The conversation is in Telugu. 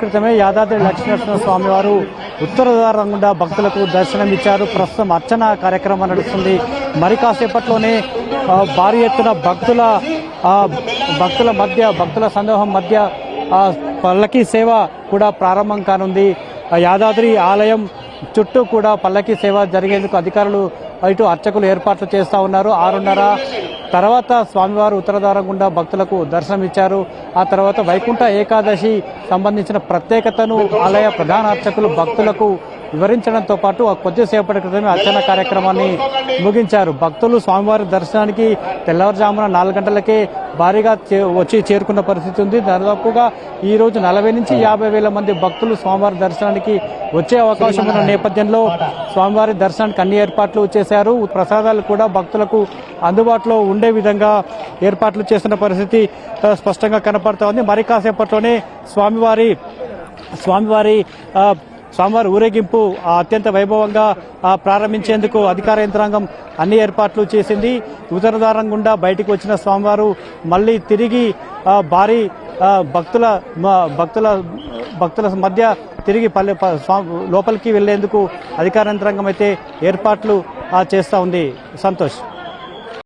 క్రితమే యాదాద్రి లక్ష్మీనరసింహ స్వామి వారు గుండా భక్తులకు దర్శనం ఇచ్చారు. ప్రస్తుతం అర్చన కార్యక్రమం నడుస్తుంది. మరి కాసేపట్లోనే భారీ ఎత్తున భక్తుల భక్తుల మధ్య భక్తుల సందోహం మధ్య పల్లకీ సేవ కూడా ప్రారంభం కానుంది. యాదాద్రి ఆలయం చుట్టూ కూడా పల్లకీ సేవ జరిగేందుకు అధికారులు ఇటు అర్చకులు ఏర్పాట్లు చేస్తూ ఉన్నారు. ఆరున్నర తర్వాత స్వామివారు ఉత్తరద్వారం గుండా భక్తులకు దర్శనమిచ్చారు. ఆ తర్వాత వైకుంఠ ఏకాదశి సంబంధించిన ప్రత్యేకతను ఆలయ ప్రధాన అర్చకులు భక్తులకు వివరించడంతో పాటు ఆ కొద్దిసేపటి క్రితమే అర్చన కార్యక్రమాన్ని ముగించారు. భక్తులు స్వామివారి దర్శనానికి తెల్లవారుజామున నాలుగు గంటలకే భారీగా చే- వచ్చి చేరుకున్న పరిస్థితి ఉంది. దాదాపుగా ఈ రోజు నలభై నుంచి యాభై వేల మంది భక్తులు స్వామివారి దర్శనానికి వచ్చే అవకాశం ఉన్న నేపథ్యంలో స్వామివారి దర్శనానికి అన్ని ఏర్పాట్లు చేశారు. ప్రసాదాలు కూడా భక్తులకు అందుబాటులో ఉండే విధంగా ఏర్పాట్లు చేస్తున్న పరిస్థితి స్పష్టంగా కనపడుతోంది. మరి కాసేపట్లోనే స్వామివారి స్వామివారి స్వామివారి ఊరేగింపు ఆ, అత్యంత వైభవంగా ప్రారంభించేందుకు అధికార యంత్రాంగం అన్ని ఏర్పాట్లు చేసింది. ఉదరదారం గుండా బయటకు వచ్చిన స్వామివారు మళ్ళీ తిరిగి భారీ భక్తుల భక్తుల భక్తుల మధ్య తిరిగి పల్లె లోపలికి వెళ్ళేందుకు అధికార యంత్రాంగం అయితే ఏర్పాట్లు చేస్తూ ఉంది. సంతోష్.